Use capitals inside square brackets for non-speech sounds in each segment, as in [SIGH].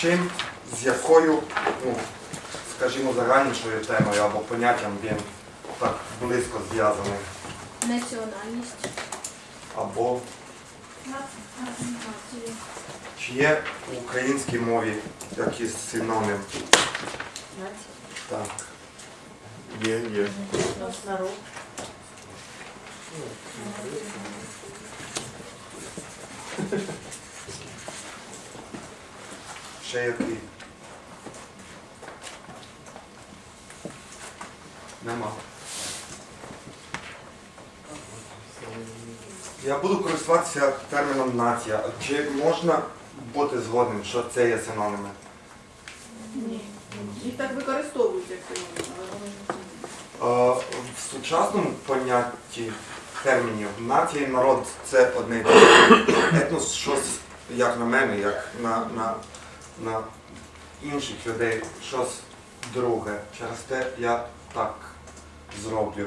чим, з якою, ну, скажімо, загальнішою темою або поняттям він так близько зв'язаний? Національність. Або чи є в українській мові якийсь синонім? Так. Є, є. Народ. Ще який? Нема. Я буду користуватися терміном нація. Чи можна бути згодним, що це є синоними? Ні. Їх так використовують, як синонім. Е, В сучасному понятті термінів нація і народ це одне і те. Етнос щось, як на мене, як на, на, на інших людей, щось друге. Через те я так зроблю.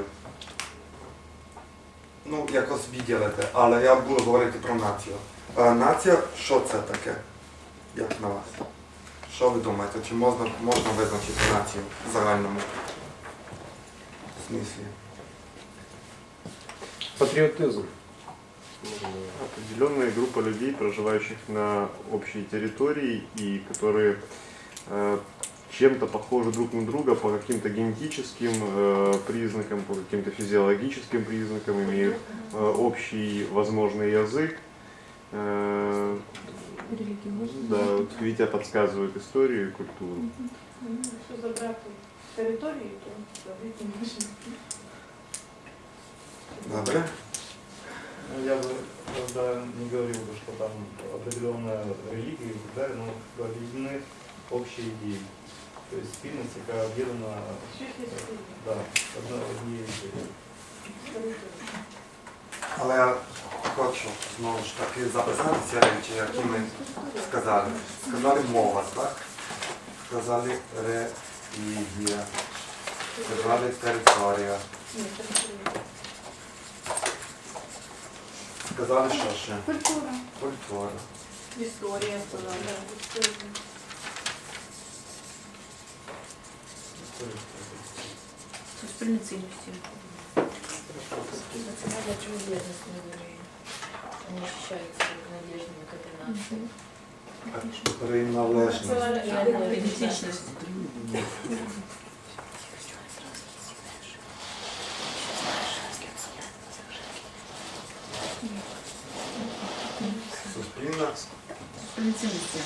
Ну, якось відділити, але я буду говорити про націю. Е, Нація, що це таке? Як на вас? Що ви думаєте? Чи можна, можна визначити націю в загальному смислі? Патриотизм. Определенная группа людей, проживающих на общей территории и которые э, чем-то похожи друг на друга по каким-то генетическим э, признакам, по каким-то физиологическим признакам, имеют э, общий возможный язык. Э, да, вот Витя подсказывает историю и культуру. Забрати територію, то? Ну, я бы тогда не говорил бы, что там определенная религия и так далее, но как бы объединены общие идеи. То есть спільність, яка об'єднана Щось є е, спільне. да, одна однією ідеєю. Територія. Але я хочу знову ж таки записати ці речі, які ми сказали. Сказали мова, так? Сказали релігія, сказали територія, сказали що ще? Культура. Культура. Історія сказала. Історія. Суспільні цінності. Национальная принадлежность наверное, Они ощущают себя принадлежными к этой. Приналежність. Ідентичність. Суспільна. Суспільні цінності.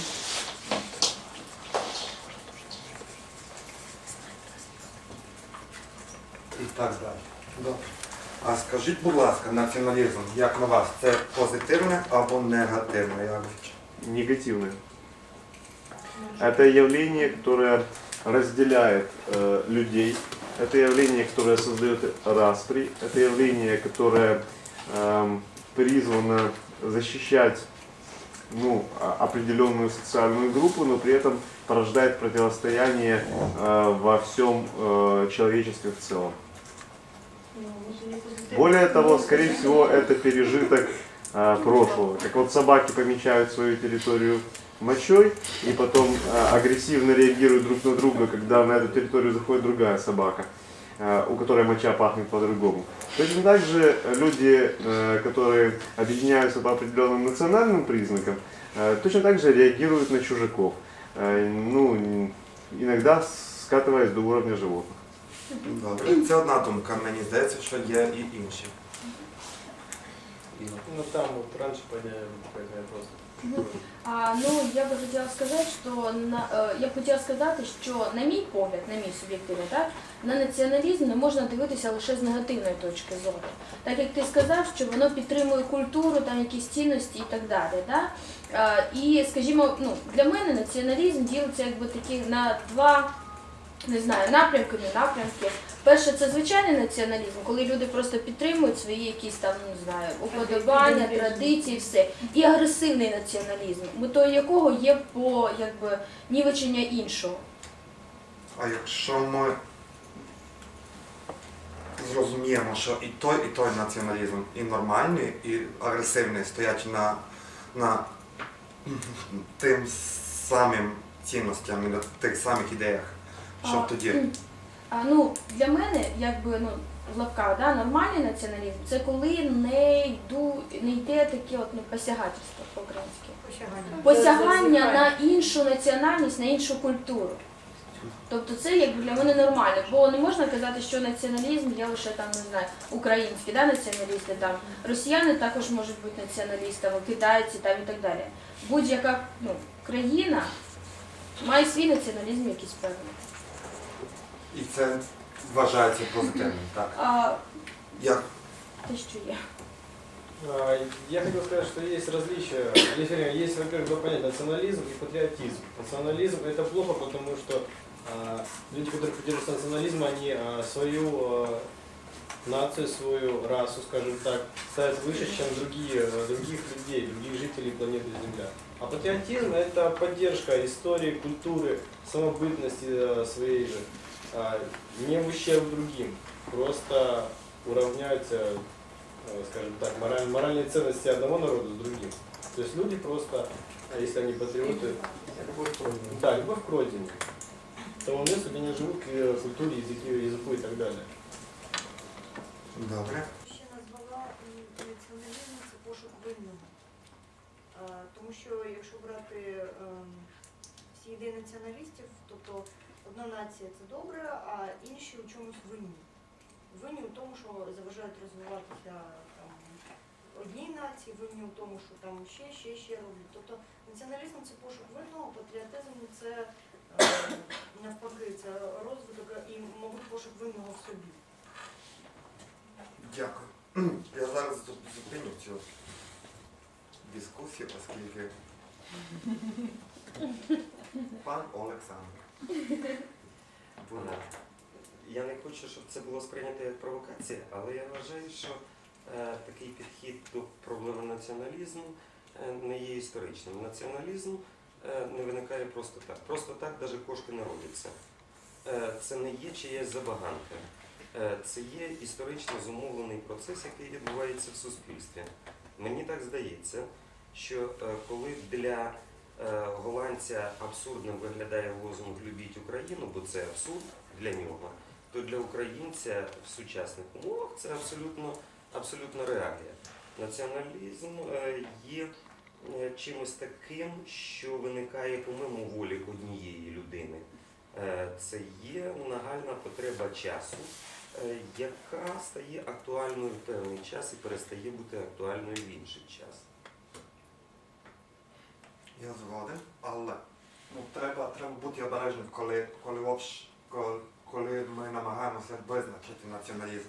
і так далі. Добре. А скажіть, будь ласка, націоналізм, як на вас, це позитивне або негативне явище? Негативное. Это явление, которое разделяет э, людей. Это явление, которое создает распри. Это явление, которое эм, призвано защищать ну, а- определенную социальную группу, но при этом порождает противостояние э, во всем э, человечестве в целом. Более того, скорее всего, это пережиток а, прошлого. Как вот собаки помечают свою территорию мочой и потом а, агрессивно реагируют друг на друга, когда на эту территорию заходит другая собака, у которой моча пахнет по-другому. Точно так же люди, э, которые объединяются по определенным национальным признакам, э, точно так же реагируют на чужаков. Э, Ну, иногда скатываясь до уровня животных. Добре. Це одна думка. Мені здається, що є і інші. Ігор. Ну там вот раньше поняли, поэтому я просто... А, ну, я би хотіла сказати, що на е, я хотіла сказати, що на мій погляд, на мій суб'єктивний, так на націоналізм не можна дивитися лише з негативної точки зору. Так як ти сказав, що воно підтримує культуру, там якісь цінності і так далі. Да? Е, і, скажімо, ну для мене націоналізм ділиться якби такі на два. Не знаю, напрямки, не напрямки. Перше, це звичайний націоналізм, коли люди просто підтримують свої якісь там, не знаю, уподобання, традиції, все. І агресивний націоналізм, метою якого є по якби нівечення іншого. А якщо ми зрозуміємо, що і той, і той націоналізм, і нормальний, і агресивний стоять на, на тим самим цінностям і на тих самих ідеях, що А, тоді. А, ну, для мене, якби ну, в лапках, да, нормальний націоналізм це коли не йду, не йде таке от, ну, посягательство по-українськи. Посягання. Посягання на іншу національність, на іншу культуру. Тобто це якби для мене нормально, бо не можна казати, що націоналізм є лише там, не знаю, українські да, націоналісти, там росіяни також можуть бути націоналістами, китайці там і так далі. Будь-яка ну, країна має свій націоналізм якийсь певний. І це вважається позитивним, так? А Як те, що є. А, Я хотел сказать, что есть различия. Есть, вернее, есть, во-первых, два понятия национализм и патриотизм. Национализм это плохо, потому что а, люди, которые придерживаются национализма, они а, свою а, нацию, свою расу, скажем так, ставят выше, чем другие, а, других людей, других жителей планеты Земля. А патриотизм это поддержка истории, культуры, самобытности а, своей же, а, не в ущерб другим. Просто уравняются э, скажем так, мораль- моральные ценности одного народа с другим. То есть люди просто, а если они патриоты, Любовь к родине. да, любовь к родине, к тому месту, где они живут, к э, культуре, языке, языку и так далее. добре? Ще назвала м, націоналізм це пошук винного. А, Тому що якщо брати ем, всі ідеї націоналістів, тобто одна нація це добре, а інші у чомусь винні. Винні у тому, що заважають розвиватися там, одній нації, винні у тому, що там ще, ще, ще роблять. Тобто націоналізм це пошук винного, патріотизм це е, навпаки, це розвиток і, мабуть, пошук винного в собі. Дякую. [CLEARS THROAT] Я зараз зупиню цю дискусію, оскільки [LAUGHS] пан Олександр. Будь. Я не хочу, щоб це було сприйнято як провокація, але я вважаю, що е, такий підхід до проблеми націоналізму е, не є історичним. Націоналізм е, не виникає просто так. Просто так навіть кошки не родяться. Е, це не є чиясь забаганка. Е, це є історично зумовлений процес, який відбувається в суспільстві. Мені так здається, що е, коли для голландця абсурдним виглядає лозунг Любіть Україну, бо це абсурд для нього, то для українця в сучасних умовах це абсолютно, абсолютно реалія. Націоналізм е, є е, чимось таким, що виникає помимо волі однієї людини. Е, Це є нагальна потреба часу, е, яка стає актуальною в певний час і перестає бути актуальною в інший час. Я згоден, але ну, треба, треба бути обережним, коли, коли, коли, ми намагаємося визначити націоналізм.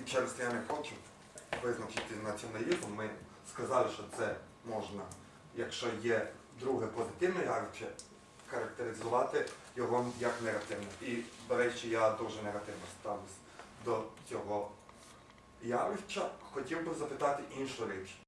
І через це я не хочу визначити націоналізм. Ми сказали, що це можна, якщо є друге позитивне явище, характеризувати його як негативне. І, до речі, я дуже негативно ставлюсь до цього явища. Хотів би запитати іншу річ.